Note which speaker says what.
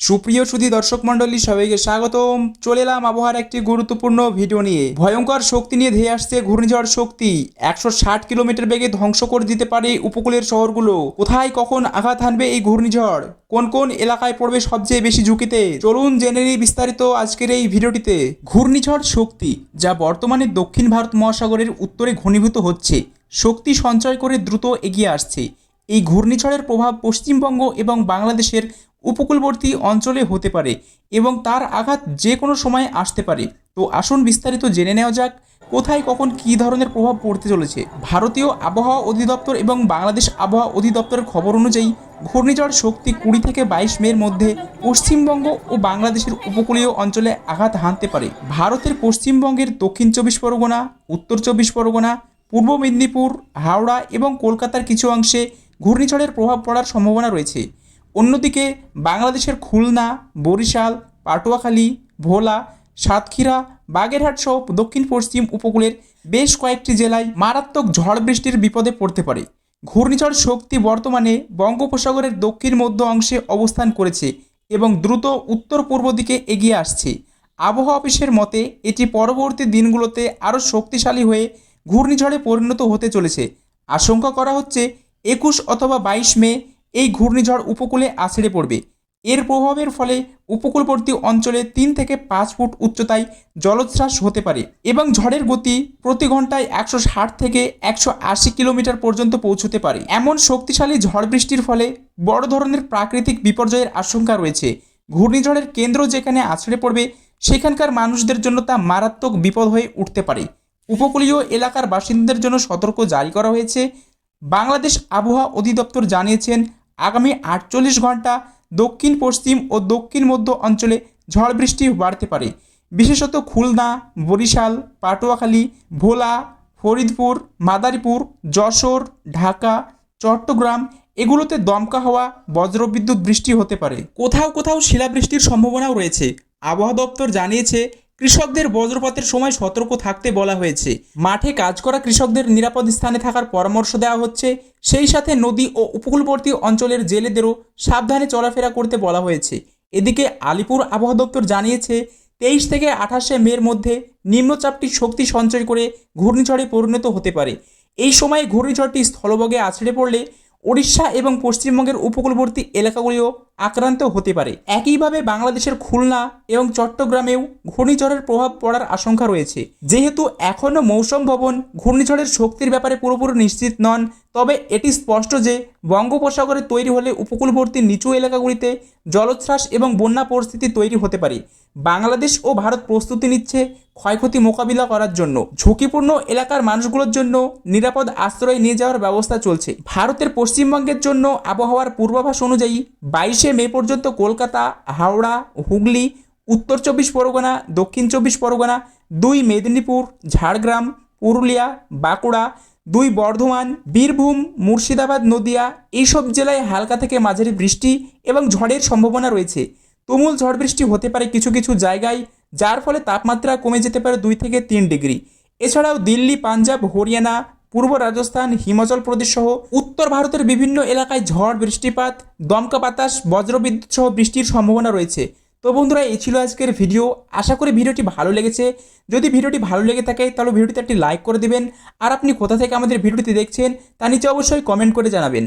Speaker 1: সুপ্রিয় সুধী দর্শক মণ্ডলী, সবাইকে স্বাগতম। চলে এলাম আবহাওয়ার একটি গুরুত্বপূর্ণ ভিডিও নিয়ে। ভয়ঙ্কর শক্তি নিয়ে ধেয়ে আসছে ঘূর্ণিঝড় শক্তি। একশো ষাট কিলোমিটার বেগে ধ্বংস করে দিতে পারে উপকূলের শহরগুলো। কোথায় কখন আঘাত হানবে এই ঘূর্ণিঝড়? কোন কোন এলাকায় পড়বে সবচেয়ে বেশি ঝুঁকিতে? চলুন জেনে নিই বিস্তারিত আজকের এই ভিডিওটিতে। ঘূর্ণিঝড় শক্তি, যা বর্তমানে দক্ষিণ ভারত মহাসাগরের উত্তরে ঘনীভূত হচ্ছে, শক্তি সঞ্চয় করে দ্রুত এগিয়ে আসছে। এই ঘূর্ণিঝড়ের প্রভাব পশ্চিমবঙ্গ এবং বাংলাদেশের উপকূলবর্তী অঞ্চলে হতে পারে এবং তার আঘাত যে কোনো সময় আসতে পারে। তো আসুন বিস্তারিত জেনে নেওয়া যাক, কোথায় কখন কী ধরনের প্রভাব পড়তে চলেছে। ভারতীয় আবহাওয়া অধিদপ্তর এবং বাংলাদেশ আবহাওয়া অধিদপ্তরের খবর অনুযায়ী, ঘূর্ণিঝড় শক্তি কুড়ি থেকে বাইশ মের মধ্যে পশ্চিমবঙ্গ ও বাংলাদেশের উপকূলীয় অঞ্চলে আঘাত হানতে পারে। ভারতের পশ্চিমবঙ্গের দক্ষিণ চব্বিশ পরগনা, উত্তর চব্বিশ পরগনা, পূর্ব মেদিনীপুর, হাওড়া এবং কলকাতার কিছু অংশে ঘূর্ণিঝড়ের প্রভাব পড়ার সম্ভাবনা রয়েছে। অন্যদিকে বাংলাদেশের খুলনা, বরিশাল, পাটুয়াখালী, ভোলা, সাতক্ষীরা, বাগেরহাট সহ দক্ষিণ পশ্চিম উপকূলের বেশ কয়েকটি জেলায় মারাত্মক ঝড় বৃষ্টির বিপদে পড়তে পারে। ঘূর্ণিঝড় শক্তি বর্তমানে বঙ্গোপসাগরের দক্ষিণ মধ্য অংশে অবস্থান করেছে এবং দ্রুত উত্তর পূর্ব দিকে এগিয়ে আসছে। আবহাওয়া অফিসের মতে, এটি পরবর্তী দিনগুলোতে আরও শক্তিশালী হয়ে ঘূর্ণিঝড়ে পরিণত হতে চলেছে। আশঙ্কা করা হচ্ছে একুশ অথবা বাইশ মে এই ঘূর্ণিঝড় উপকূলে আছড়ে পড়বে। এর প্রভাবের ফলে উপকূলবর্তী অঞ্চলে তিন থেকে পাঁচ ফুট উচ্চতায় জলোচ্ছ্বাস হতে পারে এবং ঝড়ের গতি প্রতি ঘন্টায় একশো ষাট থেকে একশো আশি কিলোমিটার পর্যন্ত পৌঁছতে পারে। এমন শক্তিশালী ঝড় বৃষ্টির ফলে বড় ধরনের প্রাকৃতিক বিপর্যয়ের আশঙ্কা রয়েছে। ঘূর্ণিঝড়ের কেন্দ্র যেখানে আছড়ে পড়বে, সেখানকার মানুষদের জন্য তা মারাত্মক বিপদ হয়ে উঠতে পারে। উপকূলীয় এলাকার বাসিন্দাদের জন্য সতর্ক জারি করা হয়েছে। বাংলাদেশ আবহাওয়া অধিদপ্তর জানিয়েছেন আগামী আটচল্লিশ ঘণ্টা দক্ষিণ, পশ্চিম ও দক্ষিণ মধ্য অঞ্চলে ঝড় বৃষ্টি বাড়তে পারে। বিশেষত খুলনা, বরিশাল, পাটুয়াখালী, ভোলা, ফরিদপুর, মাদারীপুর, যশোর, ঢাকা, চট্টগ্রাম এগুলোতে দমকা হওয়া, বজ্রবিদ্যুৎ বৃষ্টি হতে পারে। কোথাও কোথাও শিলাবৃষ্টির সম্ভাবনাও রয়েছে। আবহাওয়া দপ্তর জানিয়েছে কৃষকদের বজ্রপাতের সময় সতর্ক থাকতে বলা হয়েছে। মাঠে কাজ করা কৃষকদের নিরাপদ স্থানে থাকার পরামর্শ দেওয়া হচ্ছে। সেই সাথে নদী ও উপকূলবর্তী অঞ্চলের জেলেদেরও সাবধানে চলাফেরা করতে বলা হয়েছে। এদিকে আলিপুর আবহাওয়া দপ্তর জানিয়েছে, তেইশ থেকে আঠাশে মের মধ্যে নিম্নচাপটি শক্তি সঞ্চয় করে ঘূর্ণিঝড়ে পরিণত হতে পারে। এই সময়ে ঘূর্ণিঝড়টি স্থলভাগে আছড়ে পড়লে ওড়িশা এবং পশ্চিমবঙ্গের উপকূলবর্তী এলাকাগুলিও আক্রান্ত হতে পারে। একইভাবে বাংলাদেশের খুলনা এবং চট্টগ্রামেও ঘূর্ণিঝড়ের প্রভাব পড়ার আশঙ্কা রয়েছে। যেহেতু এখনও মৌসুম ভবন ঘূর্ণিঝড়ের শক্তির ব্যাপারে পুরোপুরি নিশ্চিত নন তবে এটি স্পষ্ট যে বঙ্গোপসাগরে তৈরি হলে উপকূলবর্তী নিচু এলাকাগুলিতে জলোচ্ছ্বাস এবং বন্যা পরিস্থিতি তৈরি হতে পারে। বাংলাদেশ ও ভারত প্রস্তুতি নিচ্ছে ক্ষয়ক্ষতি মোকাবিলা করার জন্য। ঝুঁকিপূর্ণ এলাকার মানুষগুলোর জন্য নিরাপদ আশ্রয় নিয়ে যাওয়ার ব্যবস্থা চলছে। ভারতের পশ্চিমবঙ্গের জন্য আবহাওয়ার পূর্বাভাস অনুযায়ী বাইশে মে পর্যন্ত কলকাতা, হাওড়া, হুগলি, উত্তর চব্বিশ পরগনা, দক্ষিণ চব্বিশ পরগনা, দুই মেদিনীপুর, ঝাড়গ্রাম, পুরুলিয়া, বাঁকুড়া দুই বর্ধমান, বীরভূম, মুর্শিদাবাদ, নদিয়া এইসব জেলায় হালকা থেকে মাঝারি বৃষ্টি এবং ঝড়ের সম্ভাবনা রয়েছে। তুমুল ঝড় বৃষ্টি হতে পারে কিছু কিছু জায়গায়, যার ফলে তাপমাত্রা কমে যেতে পারে দুই থেকে তিন ডিগ্রি। এছাড়াও দিল্লি, পাঞ্জাব, হরিয়ানা, পূর্ব রাজস্থান, হিমাচল প্রদেশ সহ উত্তর ভারতের বিভিন্ন এলাকায় ঝড় বৃষ্টিপাত, দমকা বাতাস, বজ্রবিদ্যুৎ সহ বৃষ্টির সম্ভাবনা রয়েছে। তো বন্ধুরা, এই ছিল আজকের ভিডিও আশা করি ভিডিওটি ভালো লেগেছে। যদি ভিডিওটি ভালো লেগে থাকে, তাহলে ভিডিওতে একটি লাইক করে দেবেন। আর আপনি কোথা থেকে আমাদের ভিডিওটি দেখছেন, তা নিচে অবশ্যই কমেন্ট করে জানাবেন।